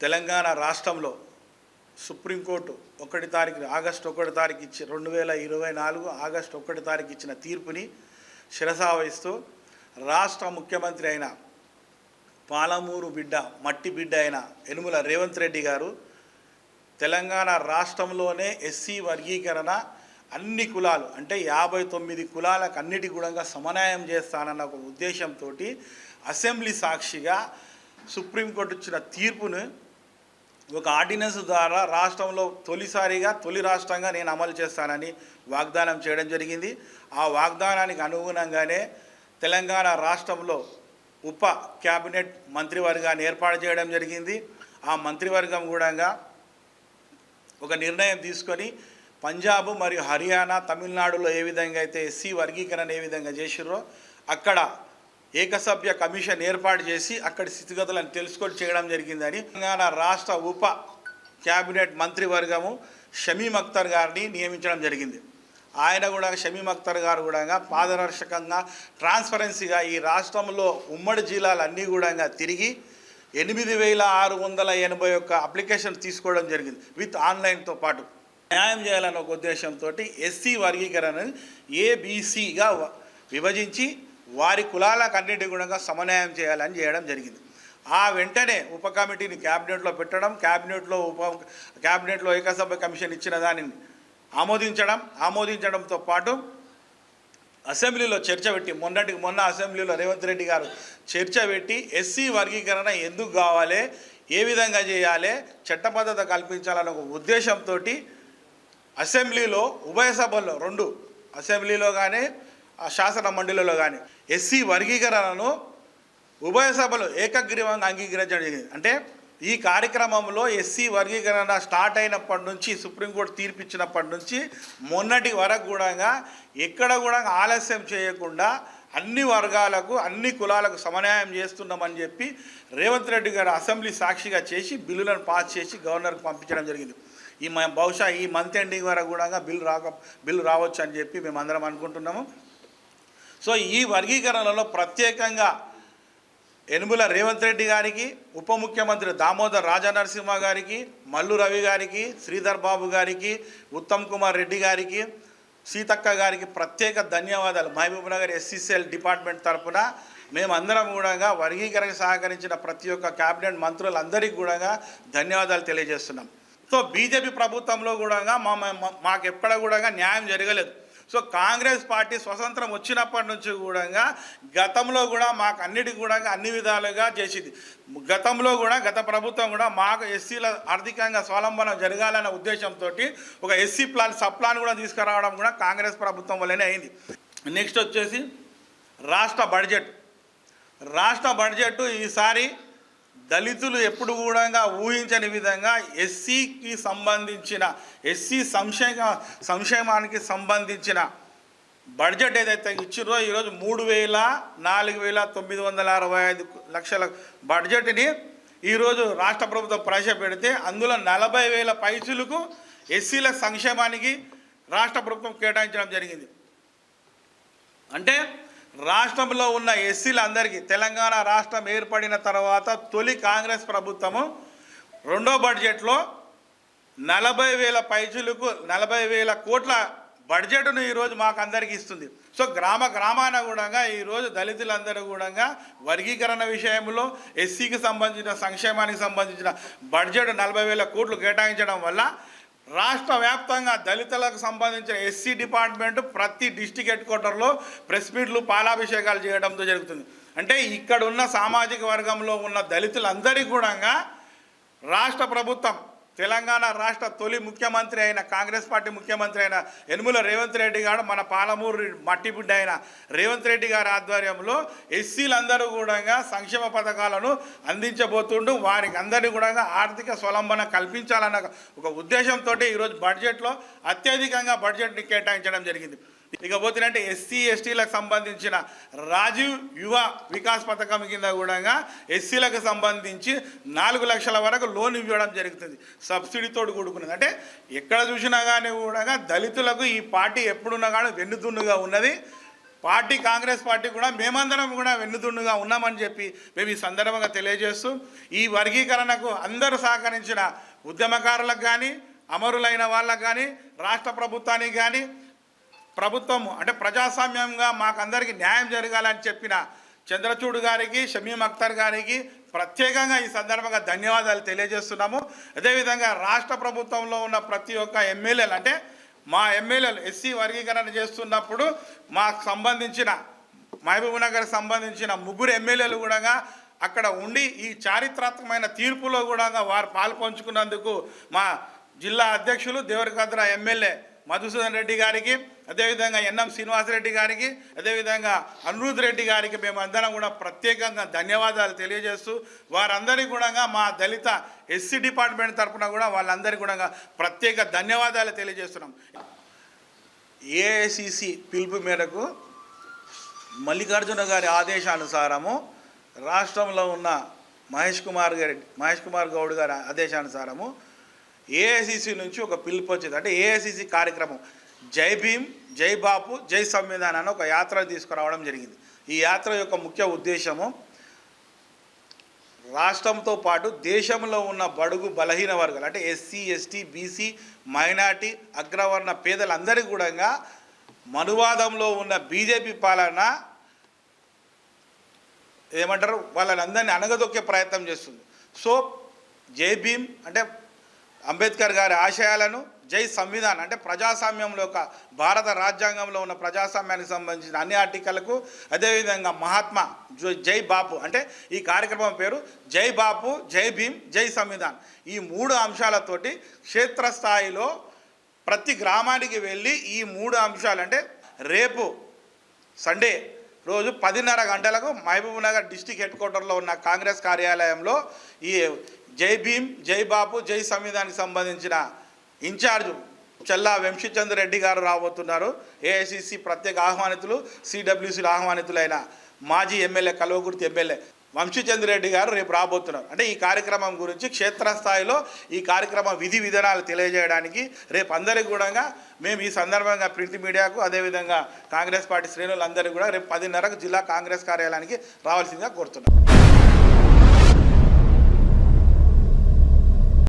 తెలంగాణ రాష్ట్రంలో సుప్రీంకోర్టు ఒకటి తారీఖు ఆగస్టు ఒకటి తారీఖు ఇచ్చి రెండు వేల ఇరవై నాలుగు ఆగస్టు ఒకటి తారీఖు ఇచ్చిన తీర్పుని శిరసావహిస్తూ రాష్ట్ర ముఖ్యమంత్రి అయిన పాలమూరు బిడ్డ మట్టి బిడ్డ అయిన యనుమల రేవంత్ రెడ్డి గారు తెలంగాణ రాష్ట్రంలోనే ఎస్సీ వర్గీకరణ అన్ని కులాలు అంటే యాభై తొమ్మిది కులాలకు అన్నిటి కూడా సమన్వయం చేస్తానన్న ఒక ఉద్దేశంతో అసెంబ్లీ సాక్షిగా సుప్రీంకోర్టు ఇచ్చిన తీర్పును ఒక ఆర్డినెన్స్ ద్వారా రాష్ట్రంలో తొలిసారిగా తొలి రాష్ట్రంగా నేను అమలు చేస్తానని వాగ్దానం చేయడం జరిగింది. ఆ వాగ్దానానికి అనుగుణంగానే తెలంగాణ రాష్ట్రంలో ఉప క్యాబినెట్ మంత్రివర్గాన్ని ఏర్పాటు చేయడం జరిగింది. ఆ మంత్రివర్గం కూడా ఒక నిర్ణయం తీసుకొని పంజాబ్ మరియు హర్యానా తమిళనాడులో ఏ విధంగా అయితే ఎస్సీ వర్గీకరణ ఏ విధంగా చేసిర్రో అక్కడ ఏకసభ్య కమిషన్ ఏర్పాటు చేసి అక్కడి స్థితిగతులను తెలుసుకొని చేయడం జరిగిందని తెలంగాణ రాష్ట్ర ఉప క్యాబినెట్ మంత్రివర్గము షమీం అఖ్తర్ గారిని నియమించడం జరిగింది. ఆయన కూడా షమీం అఖ్తర్ గారు కూడా పారదర్శకంగా ట్రాన్స్పరెన్సీగా ఈ రాష్ట్రంలో ఉమ్మడి జిల్లాలన్నీ కూడా తిరిగి ఎనిమిది వేల ఆరు వందల ఎనభై ఒక్క అప్లికేషన్ తీసుకోవడం జరిగింది విత్ ఆన్లైన్తో పాటు. న్యాయం చేయాలన్న ఒక ఉద్దేశంతో ఎస్సీ వర్గీకరణని ఏబీసీగా విభజించి వారి కులాలకు అన్నిటి కూడా సమన్వయం చేయాలని చేయడం జరిగింది. ఆ వెంటనే ఉప కమిటీని క్యాబినెట్లో పెట్టడం క్యాబినెట్లో ఉప క్యాబినెట్లో ఏకసభ్య కమిషన్ ఇచ్చిన దానిని ఆమోదించడం ఆమోదించడంతో పాటు అసెంబ్లీలో చర్చ పెట్టి మొన్నటికి మొన్న అసెంబ్లీలో రేవంత్ రెడ్డి గారు చర్చ పెట్టి ఎస్సీ వర్గీకరణ ఎందుకు కావాలి ఏ విధంగా చేయాలి చట్టబద్ధత కల్పించాలన్న ఒక ఉద్దేశంతో అసెంబ్లీలో ఉభయ సభల్లో రెండు అసెంబ్లీలో కానీ శాసన మండలిలో కానీ ఎస్సీ వర్గీకరణను ఉభయ సభలు ఏకగ్రీవంగా అంగీకరించడం జరిగింది. అంటే ఈ కార్యక్రమంలో ఎస్సీ వర్గీకరణ స్టార్ట్ అయినప్పటి నుంచి సుప్రీంకోర్టు తీర్పు ఇచ్చినప్పటి నుంచి మొన్నటి వరకు కూడా ఎక్కడ కూడా ఆలస్యం చేయకుండా అన్ని వర్గాలకు అన్ని కులాలకు సమన్వయం చేస్తున్నామని చెప్పి రేవంత్ రెడ్డి గారు అసెంబ్లీ సాక్షిగా చేసి బిల్లులను పాస్ చేసి గవర్నర్కి పంపించడం జరిగింది. ఈ మ- బహుశా ఈ మంత్ ఎండింగ్ వరకు కూడా బిల్లు రాక బిల్లు రావచ్చు అని చెప్పి మేము అందరం అనుకుంటున్నాము. సో ఈ వర్గీకరణలో ప్రత్యేకంగా యనుమల రేవంత్ రెడ్డి గారికి ఉప ముఖ్యమంత్రి దామోదర్ రాజనరసింహ గారికి మల్లు రవి గారికి శ్రీధర్ బాబు గారికి ఉత్తమ్ కుమార్ రెడ్డి గారికి సీతక్క గారికి ప్రత్యేక ధన్యవాదాలు. మహబూబ్నగర్ ఎస్సీసీఎల్ డిపార్ట్మెంట్ తరపున మేమందరం కూడా వర్గీకరణకు సహకరించిన ప్రతి ఒక్క క్యాబినెట్ మంత్రులందరికీ కూడా ధన్యవాదాలు తెలియజేస్తున్నాం. సో బీజేపీ ప్రభుత్వంలో కూడా మా మా- మాకు ఎక్కడ కూడా న్యాయం జరగలేదు. సో కాంగ్రెస్ పార్టీ స్వతంత్రం వచ్చినప్పటి నుంచి కూడా గతంలో కూడా మాకు అన్నిటి కూడా అన్ని విధాలుగా చేసింది. గతంలో కూడా గత ప్రభుత్వం కూడా మాకు ఎస్సీల ఆర్థికంగా స్వలంబనం జరగాలన్న ఉద్దేశంతో ఒక ఎస్సీ ప్లాన్ సబ్ ప్లాన్ కూడా తీసుకురావడం కూడా కాంగ్రెస్ ప్రభుత్వం వల్లనే అయింది. నెక్స్ట్ వచ్చేసి రాష్ట్ర బడ్జెట్. రాష్ట్ర బడ్జెట్ ఈసారి దళితులు ఎప్పుడు కూడా ఊహించని విధంగా ఎస్సీకి సంబంధించిన ఎస్సీ సంక్షేమ సంక్షేమానికి సంబంధించిన బడ్జెట్ ఏదైతే ఇచ్చిరో ఈరోజు మూడు వేల నాలుగు వేల తొమ్మిది వందల అరవై ఐదు లక్షల బడ్జెట్ని ఈరోజు రాష్ట్ర ప్రభుత్వం ప్రవేశపెడితే అందులో నలభై వేల పైసలకు ఎస్సీల సంక్షేమానికి రాష్ట్ర ప్రభుత్వం కేటాయించడం జరిగింది. అంటే రాష్ట్రంలో ఉన్న ఎస్సీలందరికీ తెలంగాణ రాష్ట్రం ఏర్పడిన తర్వాత తొలి కాంగ్రెస్ ప్రభుత్వము రెండో బడ్జెట్లో నలభై వేల పైచులకు నలభై వేల కోట్ల బడ్జెట్ను ఈరోజు మాకు అందరికీ ఇస్తుంది. సో గ్రామ గ్రామాన కూడా ఈరోజు దళితులందరూ కూడా వర్గీకరణ విషయంలో ఎస్సీకి సంబంధించిన సంక్షేమానికి సంబంధించిన బడ్జెట్ నలభై వేల కోట్లు కేటాయించడం వల్ల రాష్ట్ర వ్యాప్తంగా దళితులకు సంబంధించిన ఎస్సీ డిపార్ట్మెంట్ ప్రతి డిస్టిక్ హెడ్ క్వార్టర్లో ప్రెస్ మీట్లు పాలాభిషేకాలు చేయడంతో జరుగుతుంది. అంటే ఇక్కడ ఉన్న సామాజిక వర్గంలో ఉన్న దళితులందరికీ కూడా రాష్ట్ర ప్రభుత్వం తెలంగాణ రాష్ట్ర తొలి ముఖ్యమంత్రి అయిన కాంగ్రెస్ పార్టీ ముఖ్యమంత్రి అయిన యనుమల రేవంత్ రెడ్డి గారు మన పాలమూరు మట్టిబిడ్డ అయిన రేవంత్ రెడ్డి గారి ఆధ్వర్యంలో ఎస్సీలందరూ కూడా సంక్షేమ పథకాలను అందించబోతుండు. వారికి అందరినీ కూడా ఆర్థిక స్వలంబన కల్పించాలన్న ఒక ఉద్దేశంతో ఈరోజు బడ్జెట్లో అత్యధికంగా బడ్జెట్ని కేటాయించడం జరిగింది. ఇకపోతేనంటే ఎస్సీ ఎస్టీలకు సంబంధించిన రాజీవ్ యువ వికాస్ పథకం కింద కూడా ఎస్సీలకు సంబంధించి నాలుగు లక్షల వరకు లోన్ ఇవ్వడం జరుగుతుంది. సబ్సిడీతో కూడుకున్నది. అంటే ఎక్కడ చూసినా కానీ కూడా దళితులకు ఈ పార్టీ ఎప్పుడున్నా కానీ వెన్నుతుండుగా ఉన్నది. పార్టీ కాంగ్రెస్ పార్టీ కూడా మేమందరం కూడా వెన్నుదుండుగా ఉన్నామని చెప్పి మేము ఈ సందర్భంగా తెలియజేస్తూ ఈ వర్గీకరణకు అందరూ సహకరించిన ఉద్యమకారులకు కానీ అమరులైన వాళ్ళకు కానీ రాష్ట్ర ప్రభుత్వానికి కానీ ప్రభుత్వము అంటే ప్రజాస్వామ్యంగా మాకందరికీ న్యాయం జరగాలని చెప్పిన చంద్రచూడ్ గారికి షమీం అఖ్తర్ గారికి ప్రత్యేకంగా ఈ సందర్భంగా ధన్యవాదాలు తెలియజేస్తున్నాము. అదేవిధంగా రాష్ట్ర ప్రభుత్వంలో ఉన్న ప్రతి ఒక్క ఎమ్మెల్యేలు అంటే మా ఎమ్మెల్యేలు ఎస్సీ వర్గీకరణ చేస్తున్నప్పుడు మాకు సంబంధించిన మహబూబ్నగర్ సంబంధించిన ముగ్గురు ఎమ్మెల్యేలు కూడా అక్కడ ఉండి ఈ చారిత్రాత్మకమైన తీర్పులో కూడా వారు పాల్పంచుకున్నందుకు మా జిల్లా అధ్యక్షులు దేవరకద్ర ఎమ్మెల్యే మధుసూదన్ రెడ్డి గారికి అదేవిధంగా ఎన్ఎం శ్రీనివాసరెడ్డి గారికి అదేవిధంగా అనిరుద్ రెడ్డి గారికి మేమందరం కూడా ప్రత్యేకంగా ధన్యవాదాలు తెలియజేస్తూ వారందరికీ కూడా మా దళిత ఎస్సీ డిపార్ట్మెంట్ తరఫున కూడా వాళ్ళందరికీ కూడా ప్రత్యేక ధన్యవాదాలు తెలియజేస్తున్నాం. ఏఐసిసి పిలుపు మేరకు మల్లికార్జున గారి ఆదేశానుసారము రాష్ట్రంలో ఉన్న మహేష్ కుమార్ గారి మహేష్ కుమార్ గౌడ్ గారి ఆదేశానుసారము ఏఐసిసి నుంచి ఒక పిలుపు వచ్చింది. అంటే ఏఐసిసి కార్యక్రమం. జై భీమ్ జై బాపు జై సంవిధాన్ అని ఒక యాత్ర తీసుకురావడం జరిగింది. ఈ యాత్ర యొక్క ముఖ్య ఉద్దేశము రాష్ట్రంతో పాటు దేశంలో ఉన్న బడుగు బలహీన వర్గాలు అంటే ఎస్సీ ఎస్టీ బీసీ మైనార్టీ అగ్రవర్ణ పేదలందరికీ కూడా మనువాదంలో ఉన్న బీజేపీ పాలన ఏమంటారు? వాళ్ళని అందరినీ అణగదొక్కే ప్రయత్నం చేస్తుంది. సో జై భీమ్ అంటే అంబేద్కర్ గారి ఆశయాలను జై సంవిధాన్ అంటే ప్రజాస్వామ్యంలో ఒక భారత రాజ్యాంగంలో ఉన్న ప్రజాస్వామ్యానికి సంబంధించిన అన్ని ఆర్టికల్కు అదేవిధంగా మహాత్మా జై- బాపు అంటే ఈ కార్యక్రమం పేరు జై బాపు జై భీమ్ జై సంవిధాన్. ఈ మూడు అంశాలతోటి క్షేత్రస్థాయిలో ప్రతి గ్రామానికి వెళ్ళి ఈ మూడు అంశాలు అంటే రేపు సండే రోజు పదిన్నర గంటలకు మహబూబ్నగర్ డిస్టిక్ హెడ్ క్వార్టర్లో ఉన్న కాంగ్రెస్ కార్యాలయంలో ఈ జై భీమ్ జై బాపు జై సంవిధానికి సంబంధించిన ఇన్ఛార్జ్ చెల్లా వెంశీచంద్ర రెడ్డి గారు రాబోతున్నారు. ఏఐసిసి ప్రత్యేక ఆహ్వానితులు సిడబ్ల్యూసీలు ఆహ్వానితులైన మాజీ ఎమ్మెల్యే కల్వకుర్తి ఎమ్మెల్యే వంశీచంద్ర రెడ్డి గారు రేపు రాబోతున్నారు. అంటే ఈ కార్యక్రమం గురించి క్షేత్రస్థాయిలో ఈ కార్యక్రమ విధి విధానాలు తెలియజేయడానికి రేపు అందరికీ కూడా మేము ఈ సందర్భంగా ప్రింట్ మీడియాకు అదేవిధంగా కాంగ్రెస్ పార్టీ శ్రేణులందరూ కూడా రేపు పదిన్నరకు జిల్లా కాంగ్రెస్ కార్యాలయానికి రావాల్సిందిగా కోరుతున్నాం.